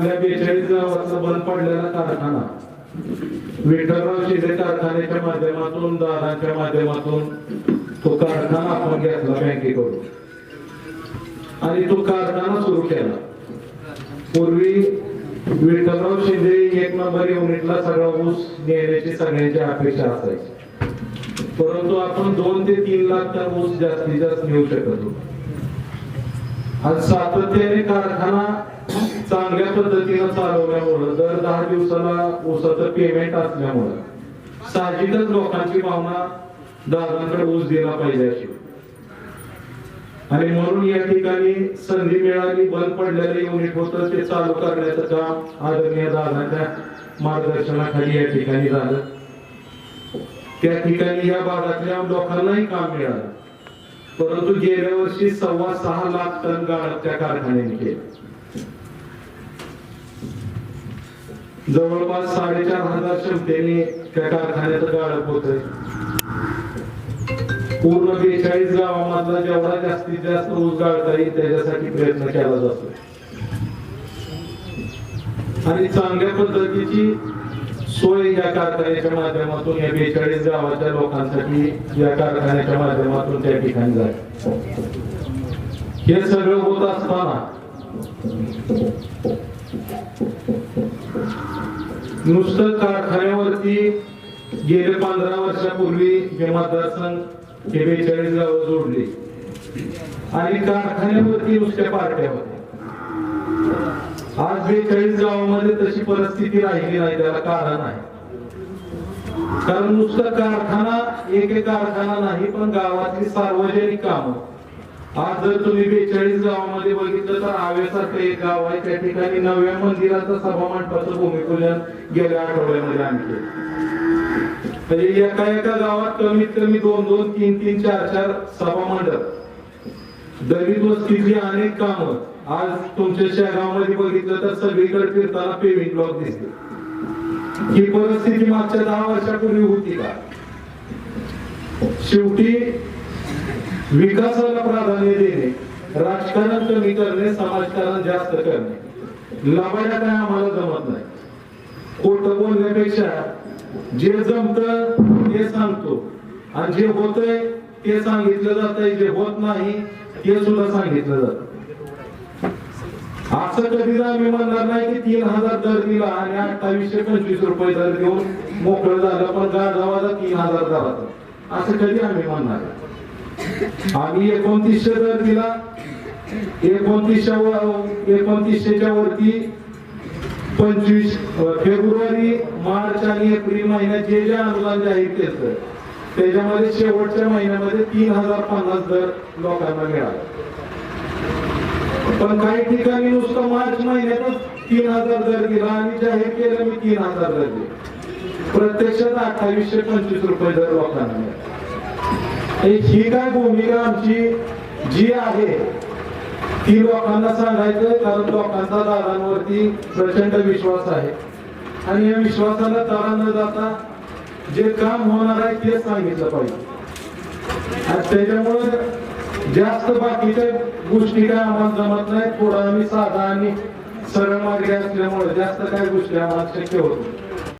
आपल्या बेचाळीस गावाचा बंद पडलेला कारखाना. विठ्ठलराव शिंदे कारखान्याच्या माध्यमातून दादांच्या माध्यमातून तो कारखाना आपण घेतला बँकेकडून. आणि तो कारखाना सुरू केला. पूर्वी विठ्ठलराव शिंदे एक नंबर युनिटला सगळा ऊस नेण्याची सगळ्यांची अपेक्षा असायची. परंतु आपण दोन ते तीन लाख टन ऊस जास्तीत जास्त नेऊ शकत होतो. आज सातत्याने कारखाना असल्यामुळं दर दहा दिवसाला ऊसाचं पेमेंट असल्यामुळं साहजिकच लोकांची भावना दादांकडे ऊस दिला पाहिजे अशी. आणि म्हणून या ठिकाणी संधी मिळाली बंद पडलेलं युनिट होतं ते चालू करण्याचं काम आदरणीय दादांच्या मार्गदर्शनाखाली या ठिकाणी झालं. त्या ठिकाणी या भागातल्या लोकांनाही काम मिळालं. परंतु गेल्या वर्षी सव्वा सहा लाख टन गाळप त्या कारखान्याने केलं. जवळपास साडेचार हजार क्षमतेने त्या कारखान्याचं गाळप होत पूर्ण बेचाळीस गावामधला जेवढा जास्तीत जास्त ऊस गाळता येईल त्याच्यासाठी प्रयत्न केला जातो आणि चांगल्या पद्धतीची सोय या कारखान्याच्या माध्यमातून या बेचाळीस गावाच्या लोकांसाठी या कारखान्याच्या माध्यमातून त्या ठिकाणी जाईल. हे सगळं होत असताना नुसतं कारखान्यावरती गेले पंधरा वर्षापूर्वी हे मतदारसंघ हे बेचाळीस गाव जोडले? आणि कारखान्यावरती नुसत्या पार्ट्या होत्या आज बेचाळीस गावामध्ये तशी परिस्थिती राहिली नाही त्याला कारण आहे. कारण नुसतं कारखाना एक एक कारखाना नाही पण गावातली सार्वजनिक कामं. आज जर तुम्ही बेचाळीस गावामध्ये बघितलं तर आव्यासारखं एक गाव आहे. त्या ठिकाणी नव्या मंदिराचं सभा मंडपाचं भूमिपूजन गेल्या आठवड्यामध्ये आणखी म्हणजे एका एका गावात कमीत कमी दोन दोन तीन तीन चार चार सभा मंडप दलित वस्तीची अनेक कामं. आज तुमच्या शहरामध्ये बघितलं तर सगळीकडे फिरताना पेविंग ब्लॉक दिसते. ही परिस्थिती मागच्या दहा वर्षापूर्वी होती का? शेवटी विकासाला प्राधान्य देणे राजकारण कमी करणे समाजकारण जास्त करणे. लाभायला काय आम्हाला जमत नाही. खोट बोलण्यापेक्षा जे जमत ते सांगतो. आणि जे होतंय ते सांगितलं जातंय जे होत नाही ते सुद्धा सांगितलं जात. असं कधीच आम्ही म्हणणार नाही की तीन हजार दर दिला आणि अठ्ठावीसशे पंचवीस रुपये दर देऊन मोकळं झालं पण गाजावाजा तीन हजार झाला असं कधी आम्ही म्हणणार आम्ही एकोणतीसशे दर दिला एकोणतीसशे एकोणतीसशेच्या वरती पंचवीस फेब्रुवारी मार्च आणि एप्रिल महिन्यात जे जे अनुदान जाहीर केलं त्याच्यामध्ये शेवटच्या महिन्यामध्ये तीन हजार पन्नास दर लोकांना मिळाला. पण काही ठिकाणी नुसतं मार्च महिन्यातच तीन हजार दर दिला आणि जाहीर केलं मी तीन हजार दर दिले. प्रत्यक्षात अठ्ठावीसशे पंचवीस रुपये दर लोकांना मिळाला. ही काय भूमिका आमची जी आहे ती लोकांना सांगायचं कारण लोकांचा दादांवरती प्रचंड विश्वास आहे आणि या विश्वासाला तारा न जाता जे काम होणार आहे ते सांगितलं पाहिजे आणि त्याच्यामुळे जास्त बाकीच्या गोष्टी काय आम्हाला जमत नाही थोडा आम्ही साधा आणि सरळ मार्गे असल्यामुळे जास्त काय गोष्टी आम्हाला शक्य होत नाही.